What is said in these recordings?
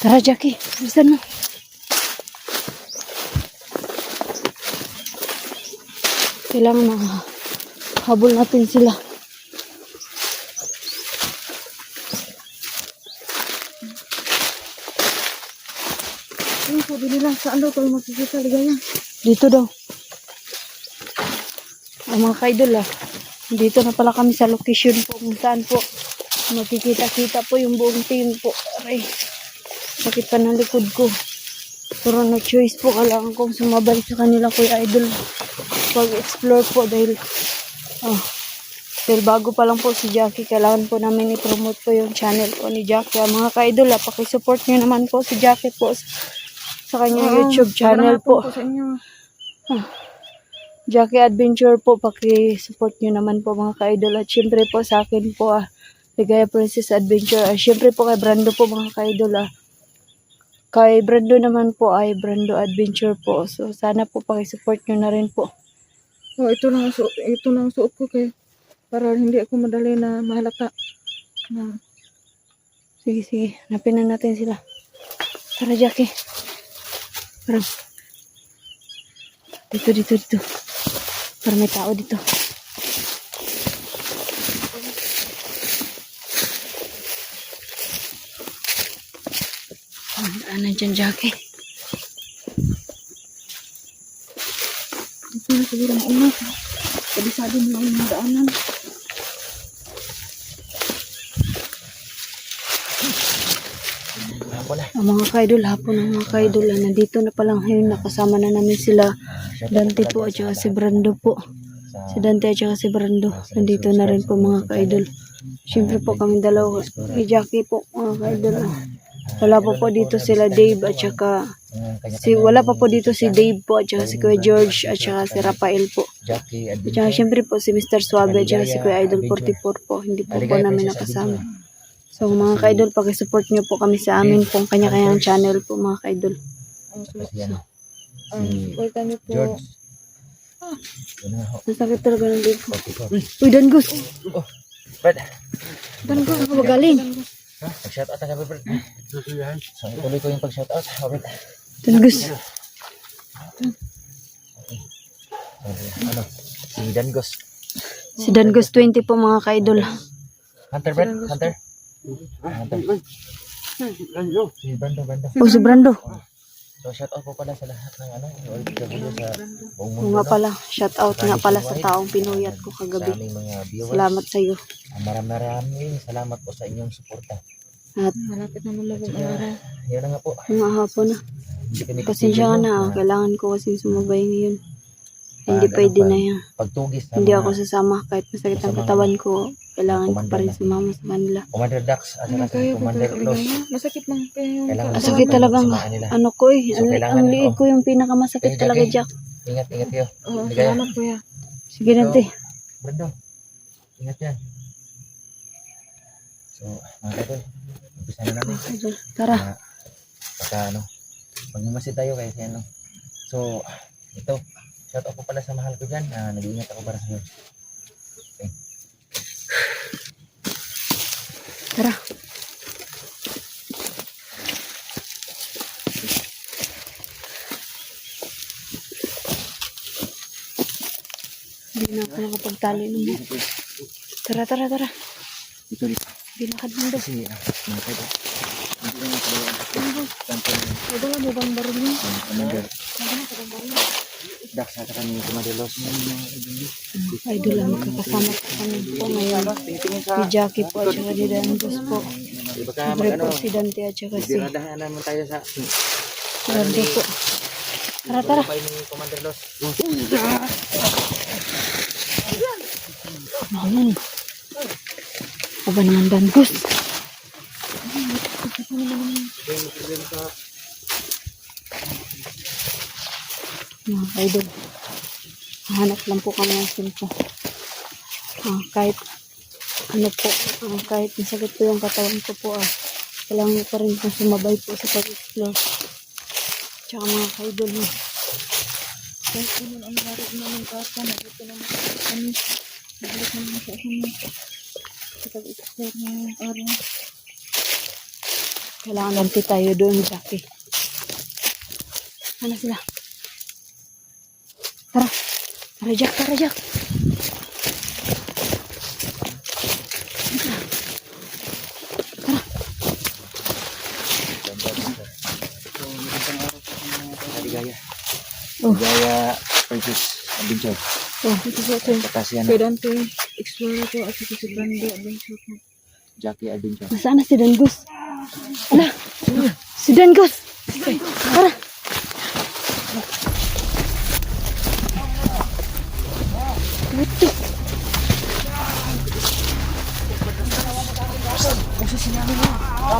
Tara, Jackie. Bilisan mo. Kailangan na habol natin sila. Ano sabi nila? Saan daw tayo makikita ligaya? Dito daw. Ang mga kaidol ah. Dito na pala kami sa location po kung saan po makikita-kita po yung buong team po. Aray. Sakit pa ng likod ko. Pero no choice po. Kailangan kong sumabay sa kanila kuya idol. Pag-explore po dahil ah, dahil bago pa lang po si Jackie, kailangan po namin i-promote po yung channel po ni Jackie. Ah, mga ka-idol, ah, pakisupport nyo naman po si Jackie po sa kanyang YouTube channel po. Sa inyo. Jackie Adventure po, paki-support nyo naman po mga ka-idol. At syempre po sa akin po, ah, Ligaya Princess Adventure. At syempre po kay Brando po mga ka-idol. Ah. Kay Brando naman po ay Brando Adventure po. So sana po paki-support nyo na rin po. Oh, ito lang ang suot, ito lang ang suot ko kay para hindi ako madali na mahalata. Na, Sige, sige. Hanapin na natin sila. Tara, Jackie. Parang. Dito, dito, dito. Para may tao dito. Ano dyan, Jackie? ito na siguro ang una. Kabisado mo lang yung daanan. Ang mga kaidol, hapon ang mga kaidol. ah, Nandito na palang ngayon. Nakasama na namin sila. Dante po at si Brando po. Si Dante at si Brando. Nandito na rin po mga kaidol. Siyempre po kami dalawa. Kay Jackie po mga kaidol. ah. Wala pa po dito sila Dave at saka si wala pa po dito si Dave po at saka si Kuya George at saka si Rafael po. Jackie At saka siyempre po si Mr. Suave at saka si Kuya Idol 44 po. Hindi po po namin nakasama. So mga kaidol, pakisupport nyo po kami sa amin pong kanya-kanyang channel po mga kaidol. Ang Si suotan niyo po. Sakit talaga ng dito. Uy, Dangus! Dangus, ako ba galing? Ha? Mag-shout out ka, Brad. So, ituloy ko yung pag-shout out. Oh, Brad. Dangus. Ano? Si Dangos. Si Dangus 20 po mga kaidol. Hunter, Brad. Hunter. Hunter. Si Brando, Brando. O si Brando. So, shout out po pala sa lahat ng ano, OFW sa buong mundo. nga pala, shout out nga pala sa taong pinuyat ko Sa kagabi. aming mga viewers. Salamat sa iyo. Ah, Maraming maraming salamat po sa inyong suporta. At Malapit na lumabog ang araw. Yan na nga po. mga hapon na. Pasensya ka na, no? ah. kailangan ko kasi sumabay ngayon. Hindi Ah, pwede na yan. Pagtugis na Hindi mga ako sasama kahit masakit ang katawan ko. Kailangan ko pa rin sumama sa kanila. Commander Dax Ano si kayo Commander Los. Masakit man kayo yung Kailangan Ang Masama sakit na talagang, samahan nila. ano ko eh. So, Ang, na- liig ko yung pinakamasakit Eh, talaga. Jack. Ingat, ingat kayo. Oo, salamat kuya. Sige natin. Brando, ingat yan. So, mga kapatid, umpisa na namin. Tara. Na, pagka ano, magmamasid tayo kahit ano. So, ito, shout out po pala sa mahal ko dyan. na nag-iingat ako para sa iyo. Tara. Hindi na ako nakapagtali ng Tara, tara, tara. Ito dito. Binakad mo daw. Kasi, ah, mga kapatid, hindi ko na pala tanto ng Ito lang mo bang baril niyo? ng Commander Dax at saka ni Commander Los. Idol lang magkakasama po kami po ngayon. Si Jackie po at saka si Dandos po. Di ba ka Siyempre mag-ano, po si Dante at saka si biradahan naman tayo sa Dante po. Tara, tara. Kapay ni Commander Los. Ayun. Aba naman Dandos. Mga idol. Hanap lang po kami ng silpo. Ah, kahit ano po, ah, kahit masakit po yung katawan ko po ah. Kailangan ko pa rin po sumabay po sa pag-explore. Tsaka mga kaidol mo. Kahit yun ang narin namin kasa, nagito naman kami. Naglit naman sa kami. Sa pag-explore ng araw. Kailangan ganti tayo doon, Jackie. Ano sila? Tara. Tara, Jack. Tara, Jack. Ligaya. Oh. Ligaya Princess Adventure. Oh, Ito po ito. Patasian Kay Dante, explore ko at ito si Brando, adventure ko. Jackie Adventure. nasaan na si Dangus? Ala, si Dangus. Tara.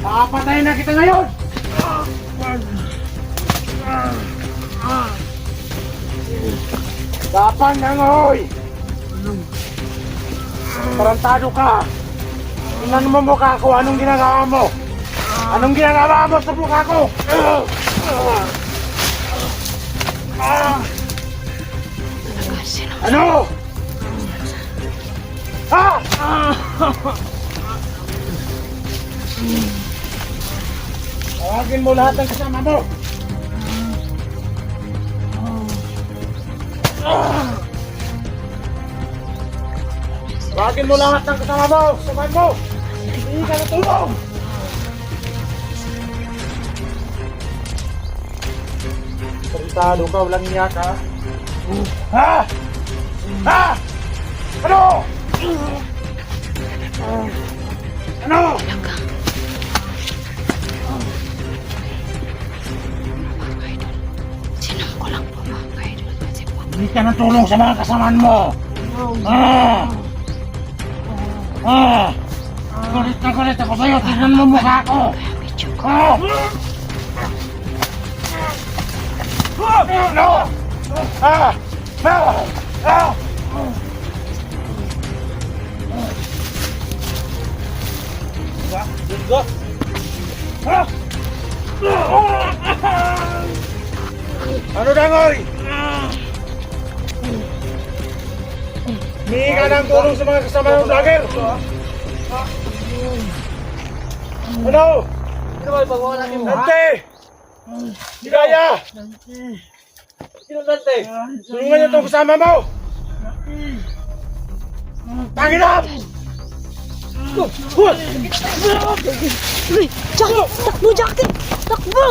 Papatayin na kita ngayon! Dapan ng hoy! Tarantado ka! Tingnan mo mukha ko, anong ginagawa mo? Anong ginagawa mo sa mukha ko? Ano? Ha? Tawagin mo lahat ng kasama mo. Tawagin mo lahat ng kasama mo. Sabahan mo. Hindi ka natulong. Talitado ka, walang niya ka. Ha? Ha? Ano? Ano? Sinam Hindi ka natulong sa mga kasamaan mo. Ah! Ah! Kulit na kulit ako sa'yo. Tignan mo mukha ko. Ah! No! Ah! Ah! Ah! Ah! Ano dangoy? Hingi ka ng tulong sa mga kasama ng vlogger. Ano? Dante! Ligaya! Sino Dante? Tulungan niyo itong kasama mo! Tangin na! Uy, Jackie! Takbo, Jackie! Takbo!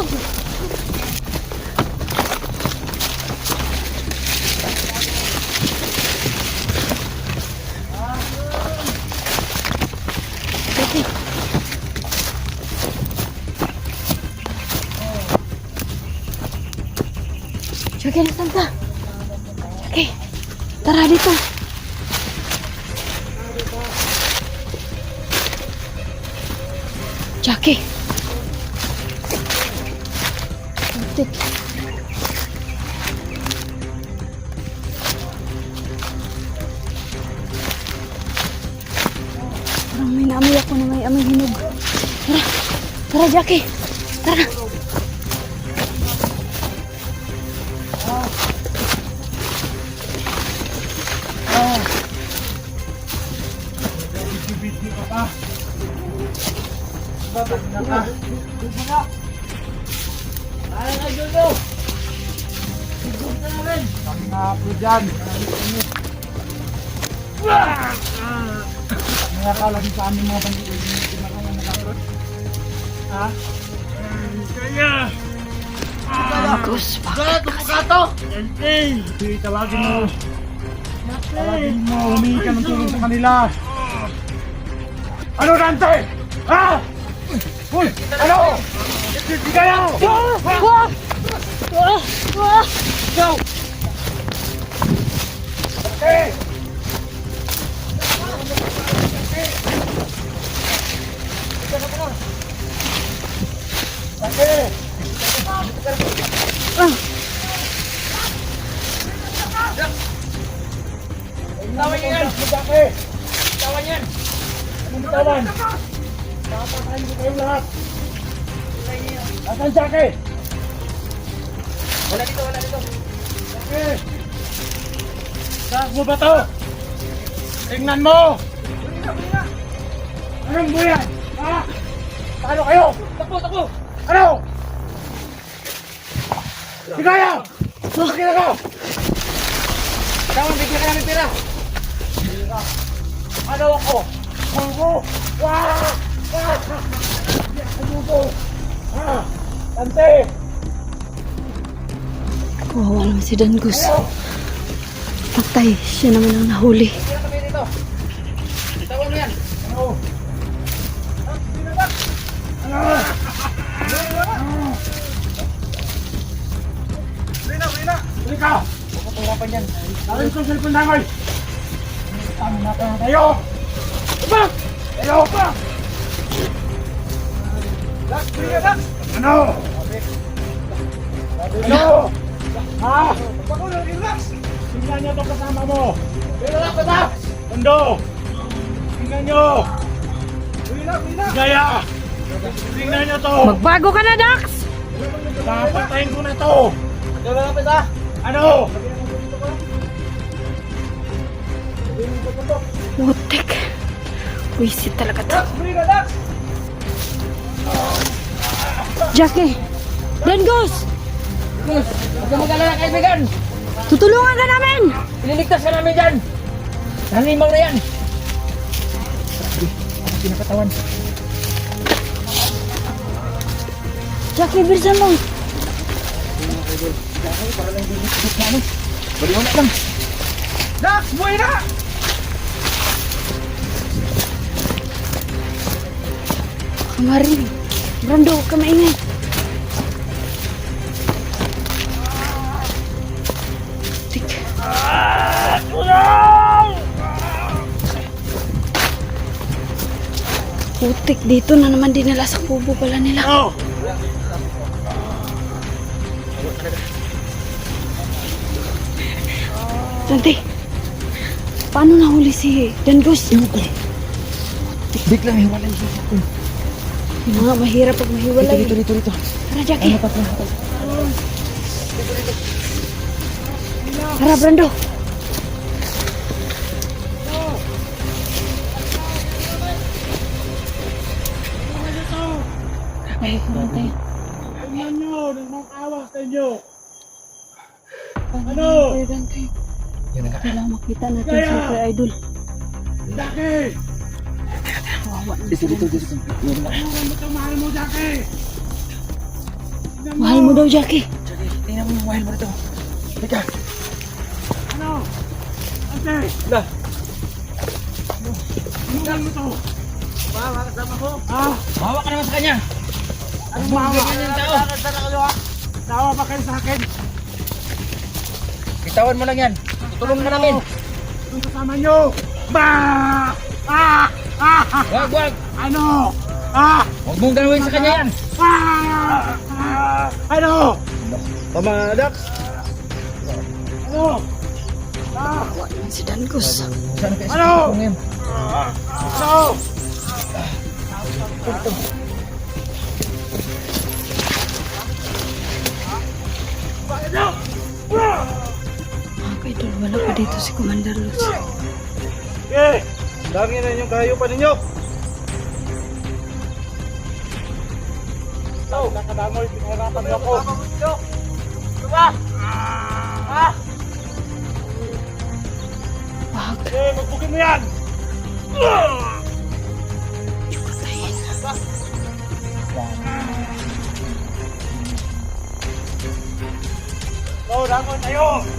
Dyan. Mga kalang sa aming mga bandito. Hindi na kaya nakakulot. Ha? Kaya! Marcos, bakit kasi? Hindi, tawagin mo. Tawagin mo, humingi ka ng tulong sa kanila. Ano, Dante? Ha? Uy, ano? Wah! Wah! Wah! Go! Ah, Tawan yan! Tawan yan! Bitawan? Papatayin ko kayong lahat! Asan Jackie? Wala dito, wala dito. Jackie! Saan mo ba to? Tingnan mo! Anong mo yan? Ha? Paano kayo? Takbo, takbo! Ano? Sigaya! Bakit ako? Tawan, bigyan ka namin pera. Ano ako? Ako! Wah! Wah! Ano ko? Ha? Tante! kawawa naman si Dangus. Patay, siya naman ang nahuli. Tawan mo yan. Ano? Ano? Sabi ko sa cellphone namin! Tama na tayo! Ba! Tayo pa! Rina, Dax! Ano? Ano? Ha? Pagkulang, relax! Tingnan niyo ito kasama mo! Relax, Dax! Tondo! Tingnan niyo! Relax, relax! Gaya! Tingnan niyo to! Magbago ka na, Dax! Papatayin ko na to! Ano? Putik. Wisit talaga to. Jackie! Dangus! Huwag kang mag-alala, kaibigan. Tutulungan ka namin! Ililigtas ka namin dyan. Halimaw na yan. Ano pinakatawan? Jackie, bilisan mo! Baliw na lang. Dax, buhay na! Kamarin. Brando, huwag Putik, dito na naman dinala sa kubo pala nila. Ano? Tante, paano nahuli si Dangus? Biglang hiwalay siya sa akin. Yung mga mahirap pag mahiwalay. Dito, dito, dito. Tara, Jackie. Ano pa? Tara, Brando. Ano? Na nga. Kailangan makita natin Kaya! si Kuya Idol. Jackie! Kawawa na Dito, dito, dito. Yun na nga. Ano mo ito, mahal mo, Jackie? Tingnan Mahal mo daw, Jackie. Jackie, tingnan mo yung wahil mo rito. Halika. Ano? Ante! Lah. Tingnan mo to. Bawa kasama ko. Ha? Bawa ka naman sa kanya. Anong bawa? Ganyan yung tao. Tawa pa kayo sa akin. Bitawan mo lang yan. Tutulong na namin. Anong kasama nyo? Ba! Ah! Ah! Wag, wag. Ano? Ah! Huwag mong gawin sa kanya yan. Ah! Ah! Ano? Tama, Dax. Ano? Ah! Si Dangus. Ano? sa ngayon? Ano? Pa dito si Commander Luz. Eh! Dami na yung kayo pa ninyo. Ito, nakadamoy, pinahirapan niyo ako. Diba? Ah! Wag, Eh, magbugin mo yan! patayin. So, damoy tayo!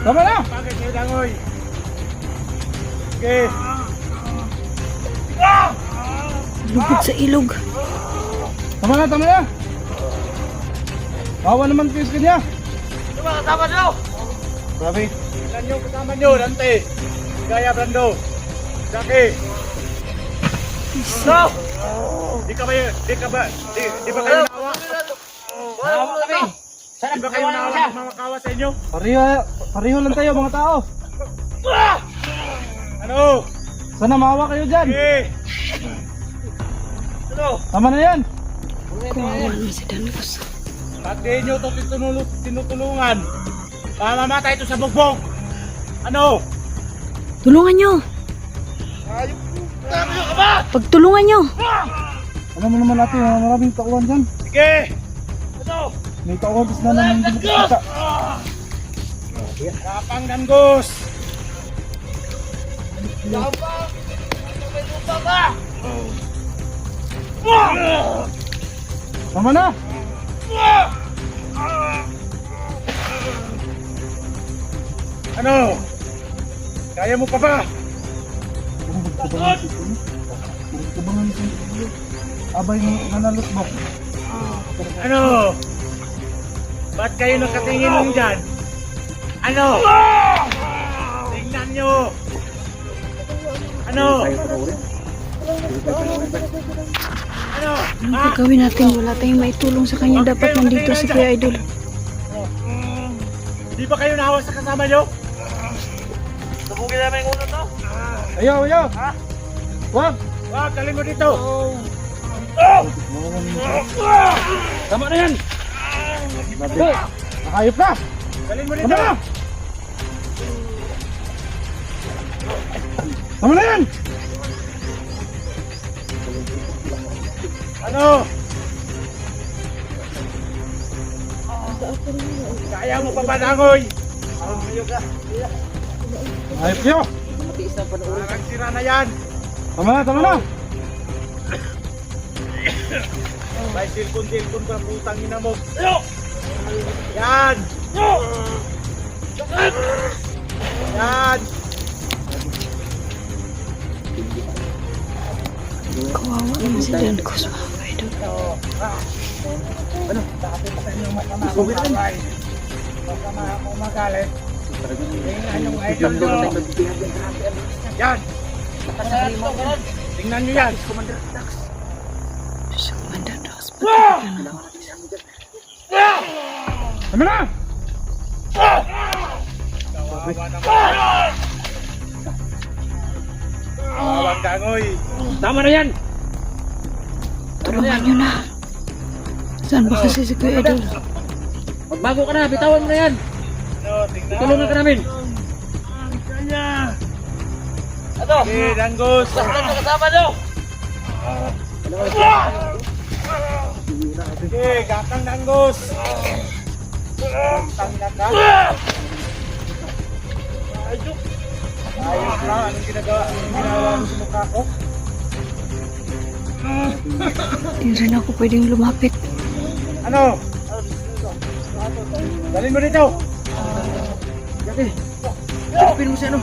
Tama na! Bakit kayo langoy? Okay. Lugod sa ilog. Tama na, tama na! Bawa naman kayo sa kanya. Diba, kasama nyo? Grabe. Ilan yung kasama nyo, Dante? Gaya, Brando. Jackie. No! Di ka ba, di ka ba, di, di ba kayo naawa? Wala mo kami! Sana ba kayo naawa siya? ng mga kawa sa inyo? Pareho, pareho lang tayo mga tao. Ano? Sana maawa kayo dyan. Okay. Ano? Tama na yan. Pag di nyo ito tinutulungan, mamamatay ito sa bugbog. Ano? Tulungan nyo! Pagtulungan nyo! Alam mo naman natin, mga maraming tauhan dyan. Sige! Ano? May tapos na naman hindi makikita. Kapang danggos! Tama na. Ano? Kaya mo pa ba? Abay nanalot mo. Ano? Ba't kayo nakatingin lang dyan? Ano? Tingnan nyo! Ano? Ano? Anong gagawin natin? Wala tayong maitulong sa kanya. Dapat nandito si Kuya Idol. Di ba kayo nahawa sa kasama nyo? Sabugin namin yung ulo to. Ayaw, ayaw. Wag. Wag, galing mo dito! Tama na yan. Nakayop na. Galing mo Tama dito! na. Tama na yan. Ano? Kaya mo pa ba nangoy? Ayop nyo. Parang sira na yan! Tama na, tama na. May silpon-silpon pa putang ina mo. Yan! Yan! Kawawa naman si Dantes, mga Idol. Sulit din. Baka mga ako magalit. Tingnan yung idol nyo. Yan! Tingnan nyo yan. Diyos ko, mandados. Patay ka na. Tama na. Kawawa naman. Dangoy. Tama na yan! Tulungan nyo na. Saan ba kasi si Kuya Idol? Magbago ka na, bitawan mo na yan! Ano. Tulungan ka namin! Kanya. Ano? Okay, danggos. Saan ka kasama nyo? Okay, gakang danggos. Tangina ka. Ayok. Ayok na. Anong ginagawa? Anong ginawa sa mukha ko? Hindi rin ako pwedeng lumapit. Ano? Dalhin mo dito. Dati, kapin mo si ano?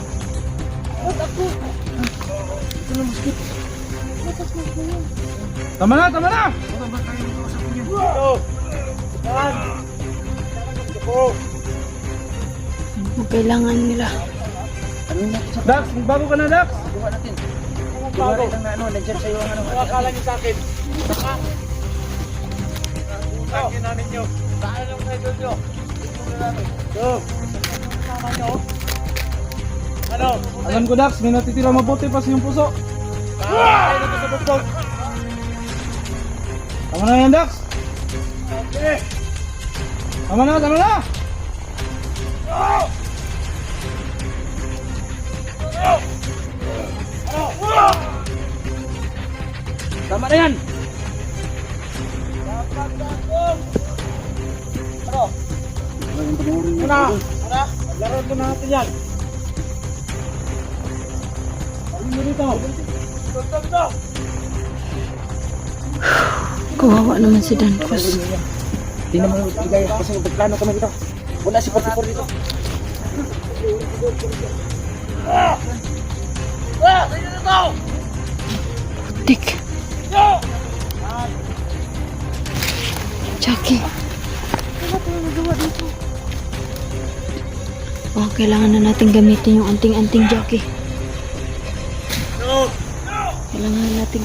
Tama na, tama na. Dito. Kailangan nila? Dax, bago ka na, Dax. Gawa natin. Bago? ang ano, nandyan sa'yo ang ano. Akala niyo sa akin? Utang yun namin nyo. Saan yung idol nyo? Ito. Kasama nyo. Ano? Alam ko, Dax, may natitira mabuti pa sa iyong puso. Ah! Na to sa bugbog. Tama na yan, Dax. Okay. Tama na, tama na. Tama na yan! Una. Una. Laro ko natin yan. Dalhin mo dito. Dito, dito. Kawawa naman si Dancos. Tingnan mo yung ligaya kasi magplano kami dito. Wala si 44 dito. Dik. Jackie. Oh, kailangan na natin gamitin yung anting-anting Jackie. Kailangan na natin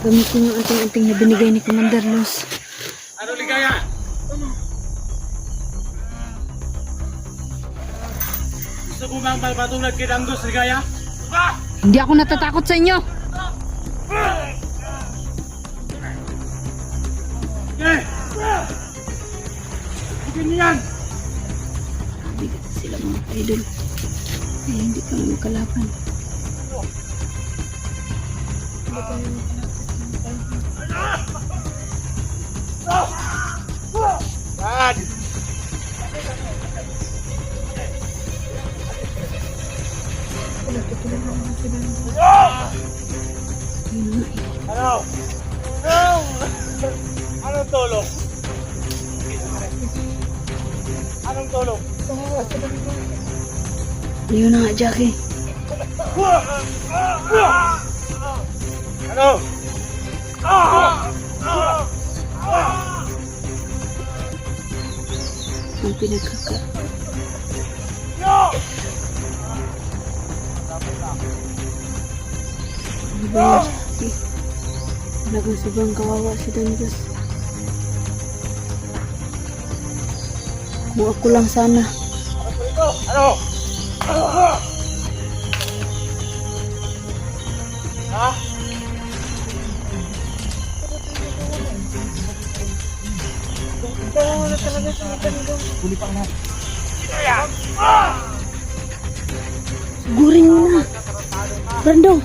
gamitin yung anting-anting na binigay ni Commander Luz. Ano ligaya? Gusto mo bang palpatulad kay Danggos, ligaya? Hindi ako natatakot sa inyo. Okay! Bigyan niyo yan! Sila mga idol. Eh, hindi kami makalaban. Yan! Ano? Anong tulong? Anong tulong? Ayun na nga, Jackie. Ano? Ang pinagkaka... Ano ba yun, Jackie? Talagang sobrang kawawa si Dandas. Kung ako lang sana. Ano? Ha? Gurin mo na. Brando,